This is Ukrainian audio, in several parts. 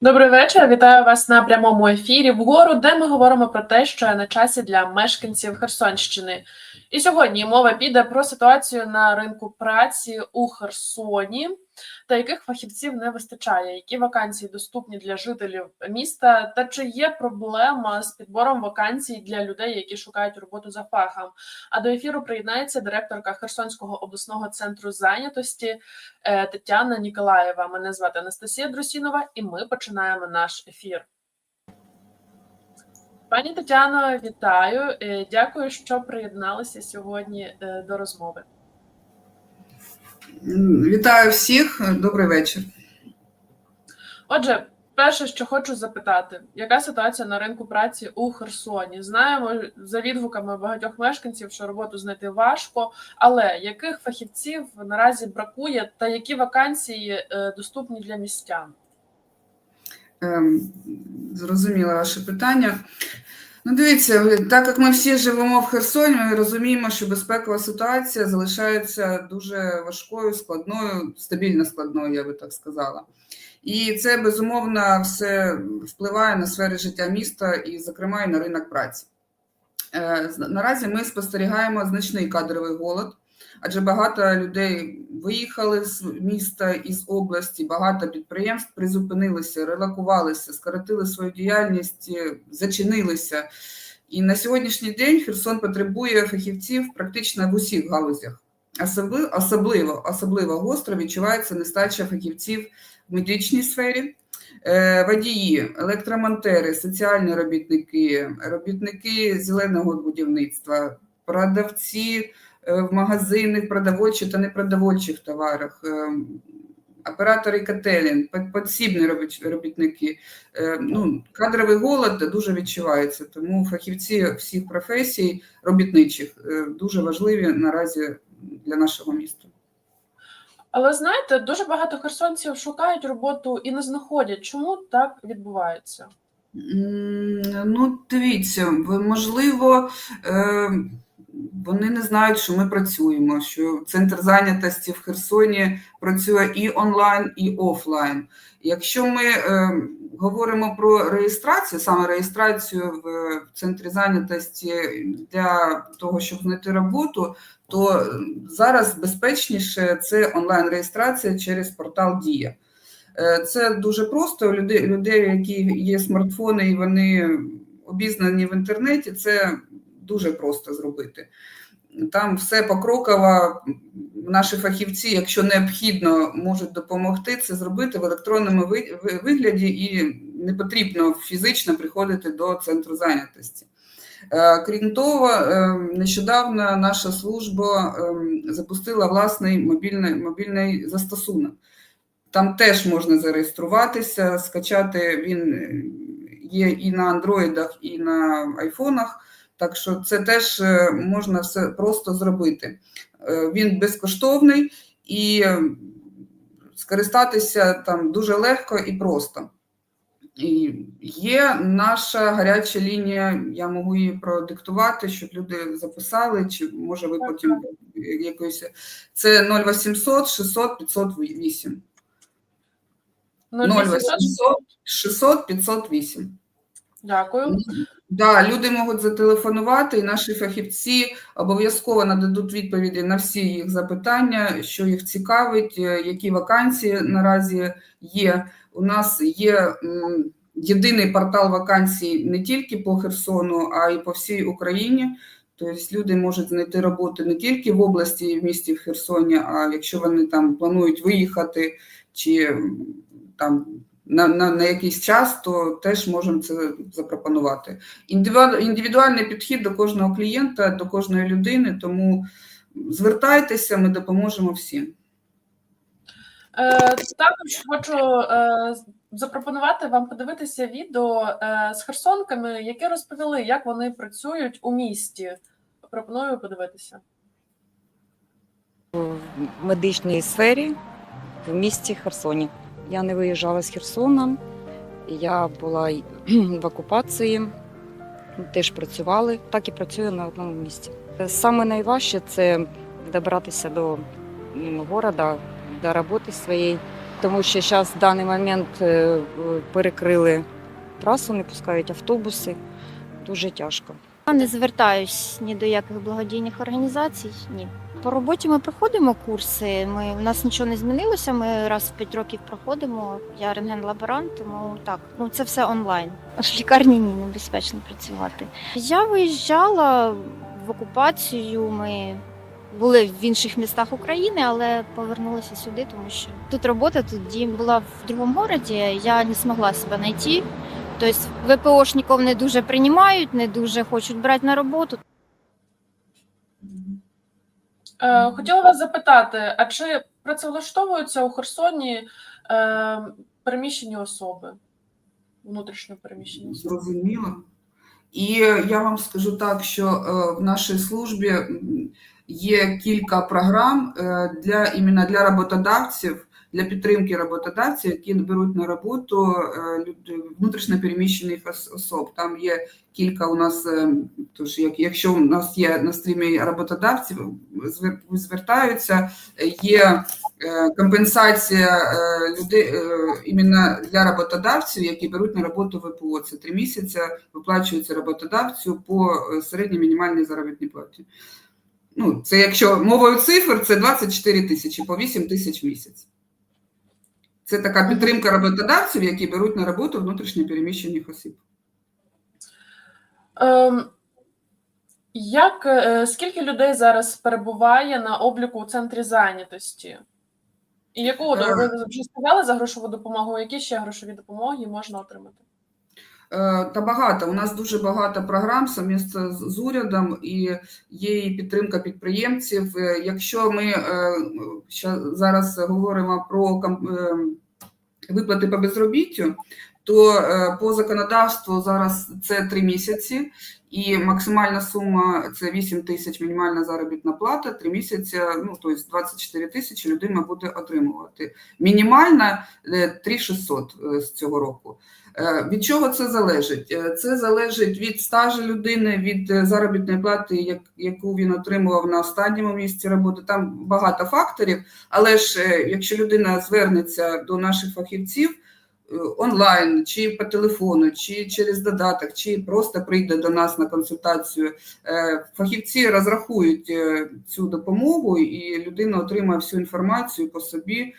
Добрий вечір. Вітаю вас на прямому ефірі вгору, де ми говоримо про те, що на часі для мешканців Херсонщини. І сьогодні мова піде про ситуацію на ринку праці у Херсоні та яких фахівців не вистачає, які вакансії доступні для жителів міста, та чи є проблема з підбором вакансій для людей, які шукають роботу за фахом. А до ефіру приєднається директорка Херсонського обласного центру зайнятості е, Тетяна Ніколаєва. Мене звати Анастасія Друсінова, і ми починаємо наш ефір. Пані Тетяно, вітаю. Е, Дякую, що приєдналися сьогодні е, до розмови. Вітаю всіх, добрий вечір. Отже, перше, що хочу запитати, яка ситуація на ринку праці у Херсоні? Знаємо за відгуками багатьох мешканців, що роботу знайти важко, але яких фахівців наразі бракує, та які вакансії е, доступні для містян? Ем, Зрозуміла ваше питання. Ну, дивіться, так як ми всі живемо в Херсоні, ми розуміємо, що безпекова ситуація залишається дуже важкою, складною, стабільно складною, я би так сказала. І це безумовно все впливає на сфери життя міста і, зокрема, і на ринок праці. Е, Наразі ми спостерігаємо значний кадровий голод, адже багато людей виїхали з міста із області, багато підприємств призупинилися, релокувалися, скоротили свою діяльність, е, зачинилися. І на сьогоднішній день Херсон потребує фахівців практично в усіх галузях. Особливо, особливо, особливо гостро відчувається нестача фахівців в медичній сфері, Е, водії, електромонтери, соціальні робітники, робітники зеленого будівництва, продавці е, в магазинах, продовольчих та непродовольчих товарах, е, оператори котелень, под- подсібні робітники. Е, Ну, кадровий голод дуже відчувається, тому фахівці всіх професій робітничих дуже важливі наразі для нашого міста. Але знаєте, дуже багато херсонців шукають роботу і не знаходять. Чому так відбувається? Ну, дивіться, можливо, е, вони не знають, що ми працюємо, що центр зайнятості в Херсоні працює і онлайн, і офлайн. Якщо ми е, говоримо про реєстрацію, саме реєстрацію в центрі зайнятості для того, щоб знайти роботу, то зараз безпечніше це онлайн-реєстрація через портал Дія. Е, Це дуже просто. Людей, людей, які є смартфони і вони обізнані в інтернеті, це дуже просто зробити. Там все покроково. Наші фахівці, якщо необхідно, можуть допомогти це зробити в електронному ви- ви- вигляді, і не потрібно фізично приходити до центру зайнятості. Е, Крім того, е, нещодавно наша служба е, запустила власний мобільний, мобільний застосунок. Там теж можна зареєструватися, скачати він є і на андроїдах, і на айфонах. Так що це теж е, можна все просто зробити. Е, Він безкоштовний і е, скористатися там дуже легко і просто. І є наша гаряча лінія, я можу її продиктувати, щоб люди записали, чи може ви потім якоюсь. Це 0800 600 508. 0800? 0800 600 508. Дякую. Да, люди можуть зателефонувати, і наші фахівці обов'язково нададуть відповіді на всі їх запитання, що їх цікавить, е, які вакансії наразі є. У нас є єдиний портал вакансій не тільки по Херсону, а й по всій Україні. Тобто люди можуть знайти роботу не тільки в області і в місті в Херсоні, а якщо вони там планують виїхати чи там на, на, на якийсь час, то теж можемо це запропонувати. Індивіду- Індивідуальний підхід до кожного клієнта, до кожної людини, тому звертайтеся, ми допоможемо всім. Е, також хочу е, запропонувати вам подивитися відео е, з херсонками, які розповіли, як вони працюють у місті. Пропоную подивитися. в медичній сфері в місті Херсоні. Я не виїжджала з Херсона, я була в окупації, теж працювали, так і працюю на одному місці. Саме найважче це добратися до м, города, до роботи своєї. тому що зараз в даний момент е, перекрили трасу, не пускають автобуси. Дуже тяжко. Я не звертаюсь ні до яких благодійних організацій. Ні. По роботі ми проходимо курси. Ми, у нас нічого не змінилося. Ми раз в п'ять років проходимо. Я рентген-лаборант, тому так, ну це все онлайн. В лікарні ні, небезпечно працювати. Я виїжджала в окупацію. Ми були в інших містах України, але повернулася сюди, тому що тут робота, тут дім була в другому городі. Я не змогла себе знайти. Тобто ВПОшників не дуже приймають, не дуже хочуть брати на роботу. Е, хотіла вас запитати, а чи працевлаштовуються у Херсоні е, переміщені особи? Внутрішньо переміщені особи? Зрозуміло. І я вам скажу так, що е, в нашій службі є кілька програм для іменно для роботодавців, для підтримки роботодавців, які беруть на роботу е, внутрішньо переміщених особ. Там є кілька у нас, е, тож як, якщо у нас є на стрімі роботодавців, звер- звертаються, є е, компенсація людей іменно для роботодавців, які беруть на роботу ВПО. Це три місяці виплачується роботодавцю по середній мінімальній заробітній платі. Ну, це якщо мовою цифр, це 24 тисячі по 8 тисяч місяць. Це така підтримка роботодавців, які беруть на роботу внутрішньо переміщених осіб. Ем, як, е, скільки людей зараз перебуває на обліку у центрі зайнятості? І яку Е. ви вже сказали за грошову допомогу? Які ще грошові допомоги можна отримати? Е, Та багато. У нас дуже багато програм совмісно з урядом і є і підтримка підприємців. Е, Якщо ми е, зараз говоримо про виплати по безробіттю, то по законодавству зараз це три місяці, і максимальна сума це 8 тисяч мінімальна заробітна плата. Три місяці, ну тобто 24 тисячі людина буде отримувати. Мінімальна е, 3600 е, з цього року. Е, Від чого це залежить? Е, Це залежить від стажу людини, від е, заробітної плати, яку він отримував на останньому місці роботи. Там багато факторів, але ж якщо людина звернеться до наших фахівців онлайн, чи по телефону, чи через додаток, чи просто прийде до нас на консультацію, фахівці розрахують цю допомогу, і людина отримає всю інформацію по собі,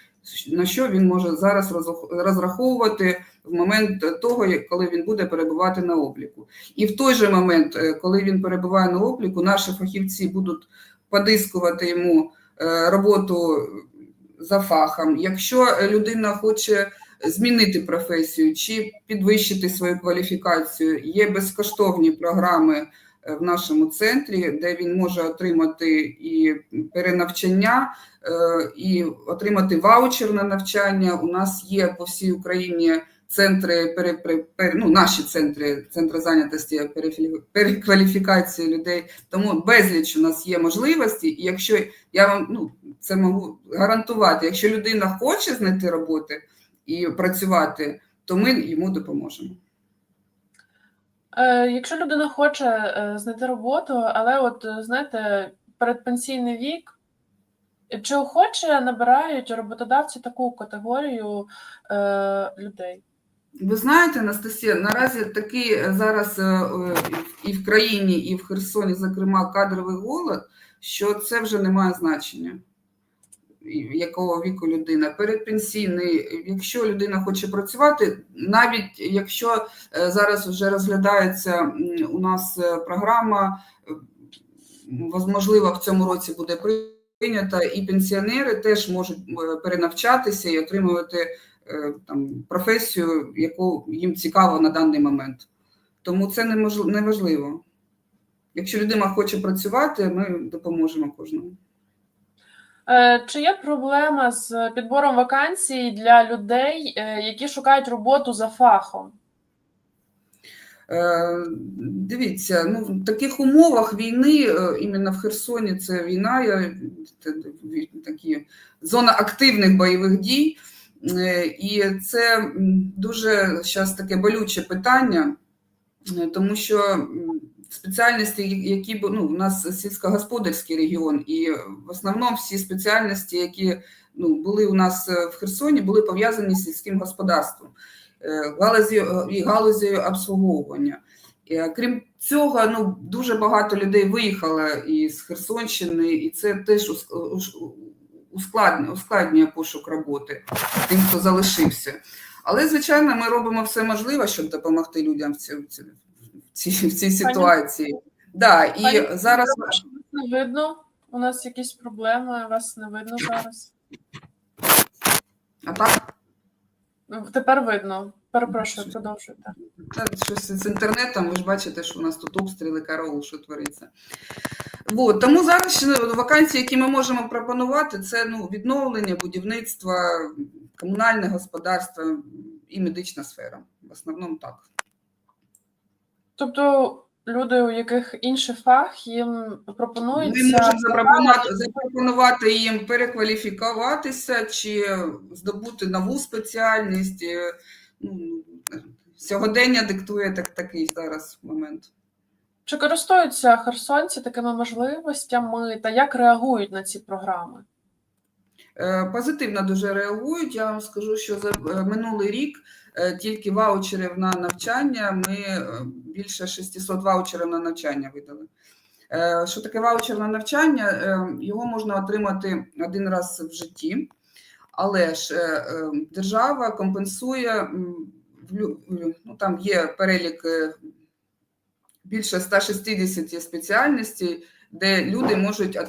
на що він може зараз розраховувати в момент того, коли він буде перебувати на обліку. І в той же момент, е, коли він перебуває на обліку, наші фахівці будуть подискувати йому е, роботу за фахом. Якщо людина хоче змінити професію чи підвищити свою кваліфікацію, є безкоштовні програми в нашому центрі, де він може отримати і перенавчання, е, і отримати ваучер на навчання. У нас є по всій Україні центри ну, наші центри, центри зайнятості перекваліфікації людей. Тому безліч у нас є можливості, і якщо я вам ну це можу гарантувати, якщо людина хоче знайти роботи і працювати, то ми йому допоможемо. Е, якщо людина хоче е, знайти роботу, але от е, знаєте, передпенсійний вік, чи охоче набирають роботодавці таку категорію е, людей? Ви знаєте, Анастасія, наразі такий зараз і в країні, і в Херсоні, зокрема, кадровий голод, що це вже не має значення. Якого віку людина передпенсійний, якщо людина хоче працювати, навіть якщо е, зараз вже розглядається у нас е, програма, е, можливо, в цьому році буде прийнята, і пенсіонери теж можуть перенавчатися і отримувати там, професію, яку їм цікаво на даний момент. Тому це неможливо, неважливо. Якщо людина хоче працювати, ми допоможемо кожному. Е, Чи є проблема з підбором вакансій для людей, е, які шукають роботу за фахом? Е, Дивіться, ну в таких умовах війни, іменно в Херсоні, це війна, я- такі зона активних бойових дій, і це дуже зараз таке болюче питання, тому що спеціальності, які ну, у нас сільськогосподарський регіон, і в основному всі спеціальності, які ну, були у нас е, в Херсоні, були пов'язані з сільським господарством, е, галузі, і галузею обслуговування. Е, Крім цього, ну, дуже багато людей виїхало із Херсонщини, і це теж ускладнює, ускладнює пошук роботи тим, хто залишився. Але, звичайно, ми робимо все можливе, щоб допомогти людям в в цій, в цій, ситуації. Да, і Пані- зараз Вас не видно. У нас якісь проблеми, вас не видно зараз. а так, Тепер видно. Перепрошую, продовжуйте. щось з інтернетом, ви ж бачите, що у нас тут обстріли, караул, що твориться. Вот, тому зараз вакансії, які ми можемо пропонувати, це ну, відновлення, будівництва, комунальне господарство і медична сфера. В основному так. Тобто люди, у яких інший фах, їм пропонується. Ми можемо запропонувати, запропонувати їм перекваліфікуватися чи здобути нову спеціальність. Е, Ну, сьогодення диктує так, такий зараз момент. Чи користуються херсонці такими можливостями та як реагують на ці програми? Е, Позитивно дуже реагують. Я вам скажу, що за е, минулий рік е, тільки ваучерів на навчання ми більше 600 ваучерів на навчання видали. Що таке ваучер на навчання? Його можна отримати один раз в житті, але ж держава компенсує ну, там є перелік більше 160 спеціальностей, де люди можуть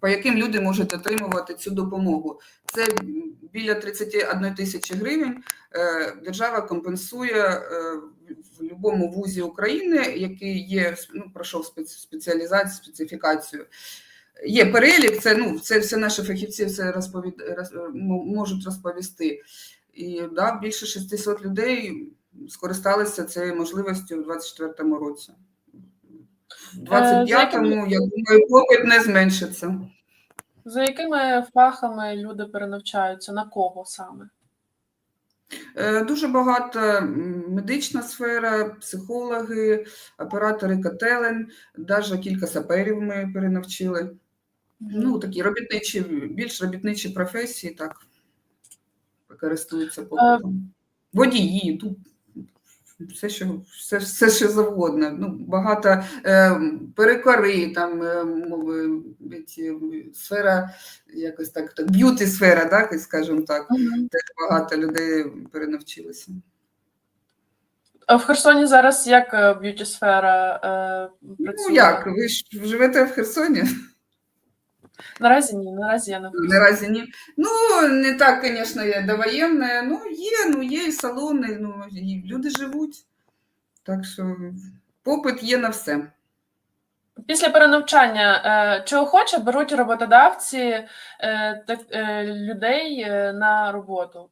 по яким люди можуть отримувати цю допомогу. Це біля 31 тисячі гривень. Е, Держава компенсує е, в будь-якому вузі України, який є ну, пройшов спеціалізацію, специфікацію. Є перелік, це ну це все наші фахівці все розповід, роз, можуть розповісти. І да, більше 600 людей скористалися цією можливістю у 2024 році. У за якими- 25-му, я думаю, попит не зменшиться. За якими фахами люди перенавчаються? На кого саме? Е, Дуже багато медична сфера, психологи, оператори котелень, навіть кілька саперів ми перенавчили. Ну, такі робітничі, більш робітничі професії, так, користуються попитом. Водії, ну, все, що, все, все, що завгодно. Ну, багато е, перекори, там, е, мови, ці, сфера, якось так, так б'юті-сфера, так, скажімо так. Мгм. Теж багато людей перенавчилися. А в Херсоні зараз як е, б'юті-сфера е, працює? Ну як, ви ж живете в Херсоні? Наразі ні, наразі я не хочу. Наразі ні. Ну, не так, звісно, є довоєнне. Ну, є, ну є і салони, ну, і люди живуть. Так що попит є на все. Після перенавчання чого чи охоче беруть роботодавці е, е, людей е, на роботу?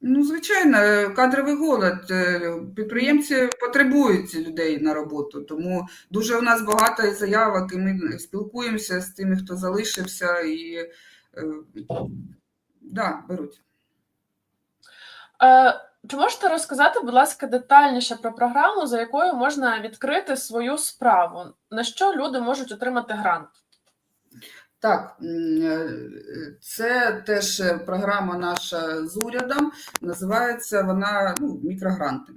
Ну, звичайно, кадровий голод. е, Підприємці потребують людей на роботу, тому дуже у нас багато заявок, і ми спілкуємося з тими, хто залишився, і е, да, беруть. Е, Чи можете розказати, будь ласка, детальніше про програму, за якою можна відкрити свою справу? На що люди можуть отримати грант? Так, е, це теж е, програма наша з урядом. Називається вона ну, мікрогранти.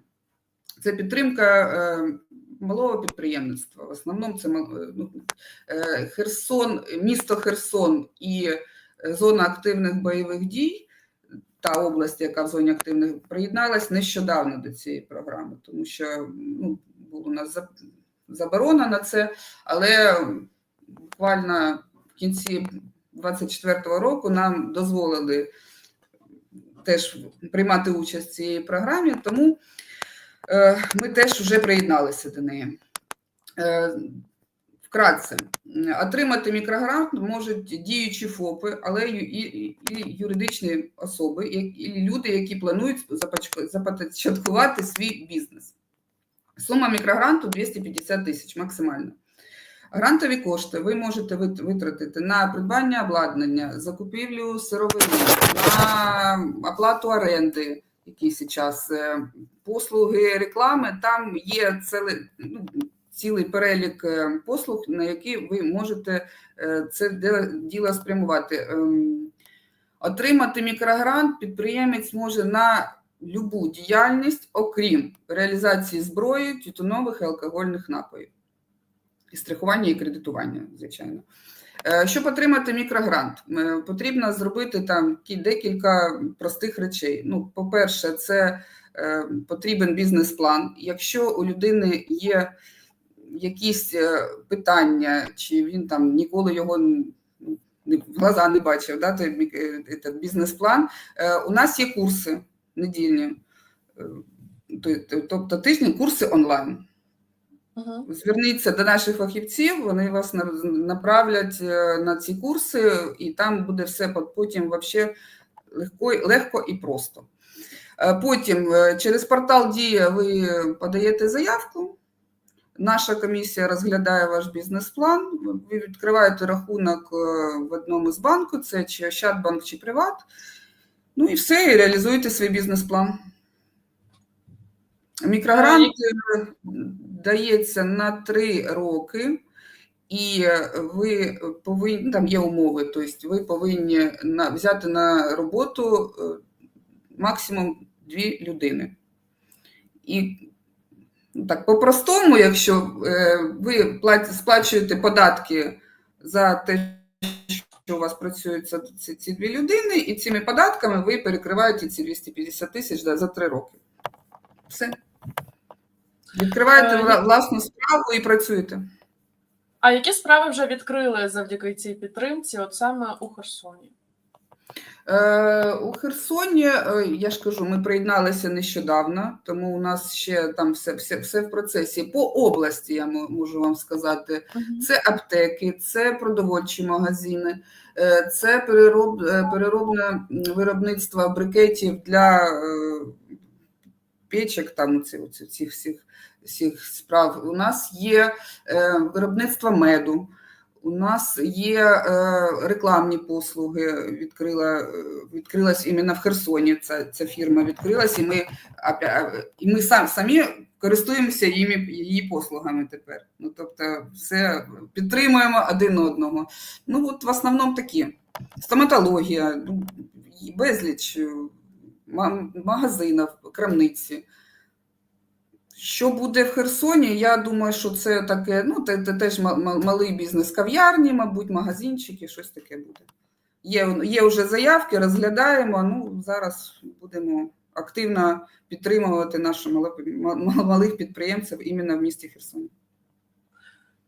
Це підтримка е, малого підприємництва. В основному це ну, Херсон, місто Херсон і зона активних бойових дій. Та область, яка в зоні активних приєдналась нещодавно до цієї програми, тому що ну, була у нас заборона на це, але буквально кінці 24-го року нам дозволили теж приймати участь в цій програмі, тому е, ми теж вже приєдналися до неї. Е, Вкратце, отримати мікрогрант можуть діючі ФОПи, але і, юридичні особи, і люди, які планують започаткувати свій бізнес. Сума мікрогранту 250 тисяч максимально. Грантові кошти ви можете витратити на придбання обладнання, закупівлю сировини, на оплату оренди, які зараз е, послуги реклами. Там є цілий, ну, цілий перелік е, послуг, на які ви можете е, це діло спрямувати. Ем, Отримати мікрогрант підприємець може на любу діяльність, окрім реалізації зброї, тютюнових і алкогольних напоїв. І страхування і кредитування, звичайно. Е, Щоб отримати мікрогрант, е, потрібно зробити там декілька простих речей. Ну, по-перше, це е, потрібен бізнес-план. Якщо у людини є якісь питання, чи він там ніколи його в глаза не бачив, да, той бізнес-план, у нас є курси недільні, то- то- тобто тижні курси онлайн. Угу. Зверніться до наших фахівців, вони вас направлять е, на ці курси, і там буде все потім вообще легко, легко і просто. Е, Потім е, через портал Дія ви подаєте заявку. Наша комісія розглядає ваш бізнес-план. Ви відкриваєте рахунок в одному з банку, це чи Ощадбанк, чи Приват. Ну і все, і реалізуєте свій бізнес-план. Мікрогрант е, дається на три роки, і ви повинні, ну, там є умови, тобто ви повинні на, взяти на роботу е, максимум дві людини. І ну, так, по-простому, якщо е, ви сплачуєте податки за те, що у вас працюють ці, ці, ці дві людини, і цими податками ви перекриваєте ці 250 тисяч да, за три роки. Все. Відкриваєте Е, власну справу і працюєте. А які справи вже відкрили завдяки цій підтримці, от саме у Херсоні? Е, у Херсоні, е, я ж кажу, ми приєдналися нещодавно, тому у нас ще там все, все, все в процесі. По області я можу вам сказати. Це аптеки, це продовольчі магазини, е, це перероб, е, переробне виробництво брикетів для печок, там оці, оці, цих всіх, всіх справ. У нас є е, виробництво меду. У нас є е, рекламні послуги. Відкрила відкрилась іменно в Херсоні. Ця, ця фірма відкрилась, і ми і ми сам самі користуємося її, її послугами тепер. Ну тобто, все підтримуємо один одного. Ну от в основному такі стоматологія, ну, безліч магазинів, крамниці. Що буде в Херсоні? Я думаю, що це таке, ну, те, те, теж ма- ма- малий бізнес кав'ярні, мабуть, магазинчики, щось таке буде. Є, є вже заявки, розглядаємо. Ну, зараз будемо активно підтримувати наших малих підприємців іменно в місті Херсоні.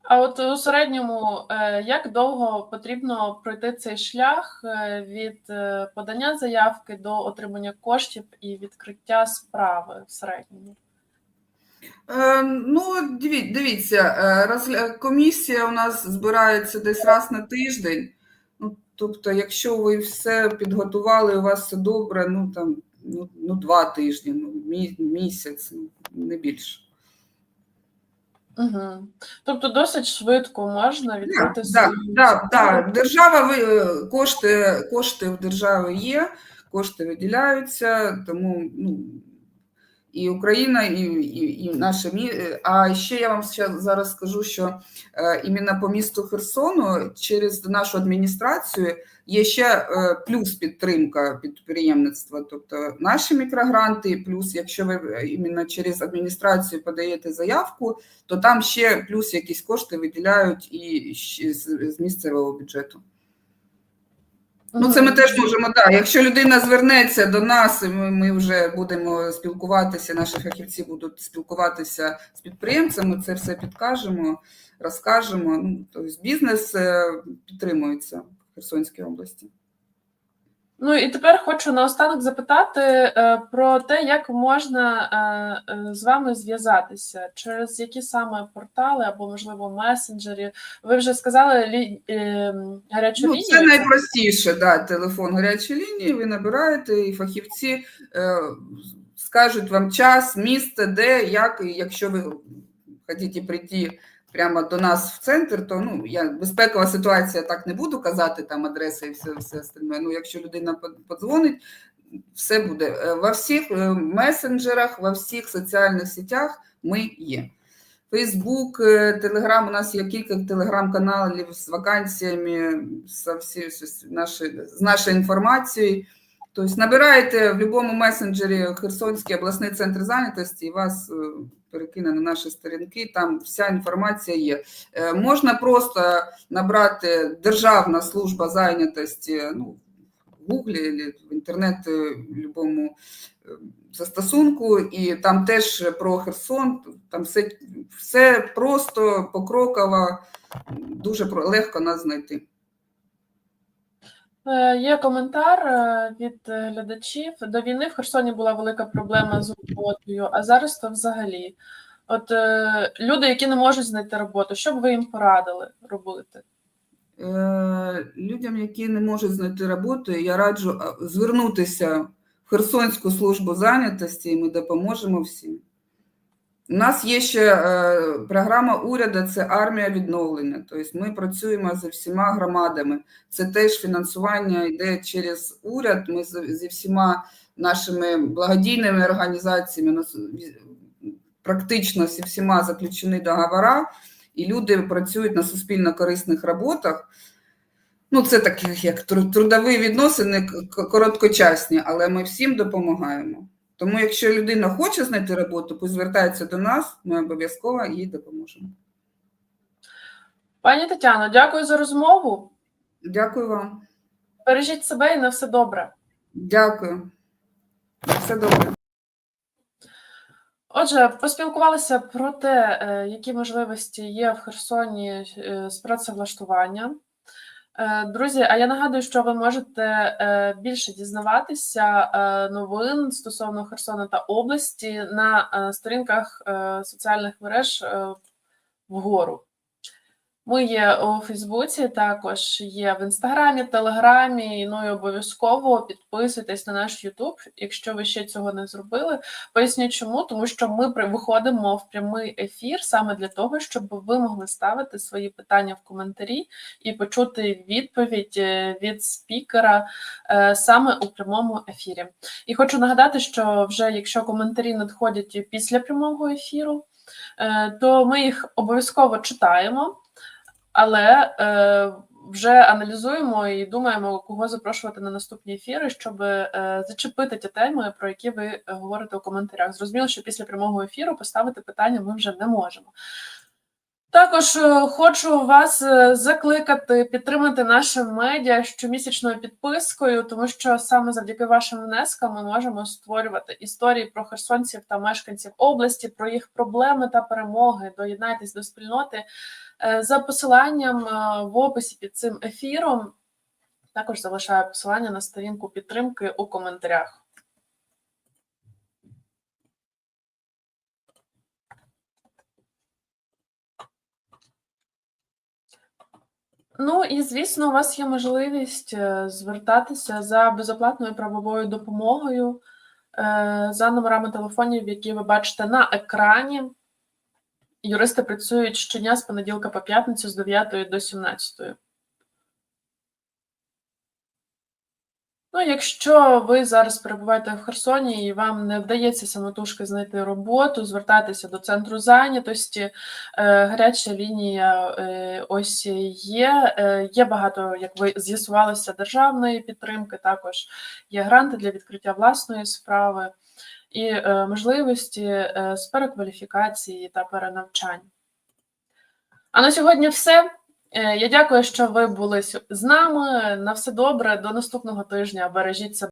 А от у середньому, е, як довго потрібно пройти цей шлях е, від е, подання заявки до отримання коштів і відкриття справи в середньому? Е, ну, дивіться, е, комісія у нас збирається десь раз на тиждень. Ну, тобто, якщо ви все підготували, у вас все добре, ну там ну, ну два тижні, ну, мі- місяць, ну, не більше. Угу. Тобто досить швидко можна відкрити Так, так, справу. так. Держава ви кошти, кошти в держави є, кошти виділяються, тому ну. І Україна, і, і, і наше мі. А ще я вам зараз скажу, що е, іменно по місту Херсону через нашу адміністрацію є ще е, плюс підтримка підприємництва. Тобто наші мікрогранти, плюс, якщо ви е, іменно через адміністрацію подаєте заявку, то там ще плюс якісь кошти виділяють і з, з місцевого бюджету. Ну, це ми теж можемо, так. Якщо людина звернеться до нас, ми, ми вже будемо спілкуватися, наші фахівці будуть спілкуватися з підприємцями, це все підкажемо, розкажемо. Ну, тобто бізнес е, підтримується в Херсонській області. Ну і тепер хочу наостанок запитати е, про те, як можна е, е, з вами зв'язатися, через які саме портали або, можливо, месенджері. Ви вже сказали лі, е, гарячу Ну, лінію. це найпростіше, да, телефон гарячої лінії, ви набираєте, і фахівці е, скажуть вам час, місце, де, як, і якщо ви хочете прийти прямо до нас в центр, то ну, я, безпекова ситуація, так не буду казати, там адреса і все, все остальне. Ну, якщо людина под- подзвонить, все буде. Е, Во всіх е, месенджерах, во всіх соціальних сетях ми є. Фейсбук, е, Телеграм. У нас є кілька телеграм-каналів з вакансіями, з, всі, з, наші, з нашою інформацією. Тобто набираєте в будь-якому месенджері Херсонський обласний центр зайнятості і вас е, перекине на наші сторінки, там вся інформація є. Е, Можна просто набрати Державна служба зайнятості ну, в Гуглі в інтернет е, будь-якому застосунку, і там теж про Херсон, там все, все просто покроково, дуже легко нас знайти. Е, Є коментар е, від е, глядачів. До війни в Херсоні була велика проблема з роботою, а зараз то взагалі. От люди, які не можуть знайти роботу, що б ви їм порадили робити? Людям, які не можуть знайти роботу, я раджу звернутися в Херсонську службу зайнятості, і ми допоможемо всім. У нас є ще е, програма уряду це армія відновлення. Тобто ми працюємо зі всіма громадами. Це теж фінансування йде через уряд. Ми зі всіма нашими благодійними організаціями ві- практично зі всіма заключені договори, і люди працюють на суспільно корисних роботах. Ну, це такі як трудові відносини короткочасні, але ми всім допомагаємо. Тому, якщо людина хоче знайти роботу, пусть звертається до нас, ми обов'язково їй допоможемо. Пані Тетяно, дякую за розмову. Дякую вам. Бережіть себе і на все добре. Дякую. Все добре. Отже, поспілкувалися про те, е, які можливості є в Херсоні е, з працевлаштування. Е, Друзі, а я нагадую, що ви можете е, більше дізнаватися е, новин стосовно Херсона та області на сторінках соціальних мереж вгору. Ми є у Фейсбуці, також є в Інстаграмі, Телеграмі. Ну і обов'язково підписуйтесь на наш Ютуб, якщо ви ще цього не зробили. Поясню чому, тому що ми виходимо в прямий ефір саме для того, щоб ви могли ставити свої питання в коментарі і почути відповідь е, від спікера е, саме у прямому ефірі. І хочу нагадати, що вже якщо коментарі надходять після прямого ефіру, е, то ми їх обов'язково читаємо, але е, вже аналізуємо і думаємо, кого запрошувати на наступні ефіри, щоб е, зачепити ті теми, про які ви говорите у коментарях. Зрозуміло, що після прямого ефіру поставити питання ми вже не можемо. Також е, хочу вас е, закликати підтримати наше медіа щомісячною підпискою, тому що саме завдяки вашим внескам ми можемо створювати історії про херсонців та мешканців області, про їх проблеми та перемоги. Доєднайтесь до спільноти за посиланням е, в описі під цим ефіром. Також залишаю посилання на сторінку підтримки у коментарях. Ну і звісно, у вас є можливість е, звертатися за безоплатною правовою допомогою е, за номерами телефонів, які ви бачите на екрані. Юристи працюють щодня з понеділка по п'ятницю з 9 до 17. Ну, якщо ви зараз перебуваєте в Херсоні і вам не вдається самотужки знайти роботу, звертайтеся до центру зайнятості. Е, Гаряча лінія е, ось є. Е, Є багато, як ви з'ясувалося, державної підтримки, також є гранти для відкриття власної справи і е, можливості е, з перекваліфікації та перенавчань. А на сьогодні все. Е, Я дякую, що ви були з нами. На все добре. До наступного тижня. Бережіть себе.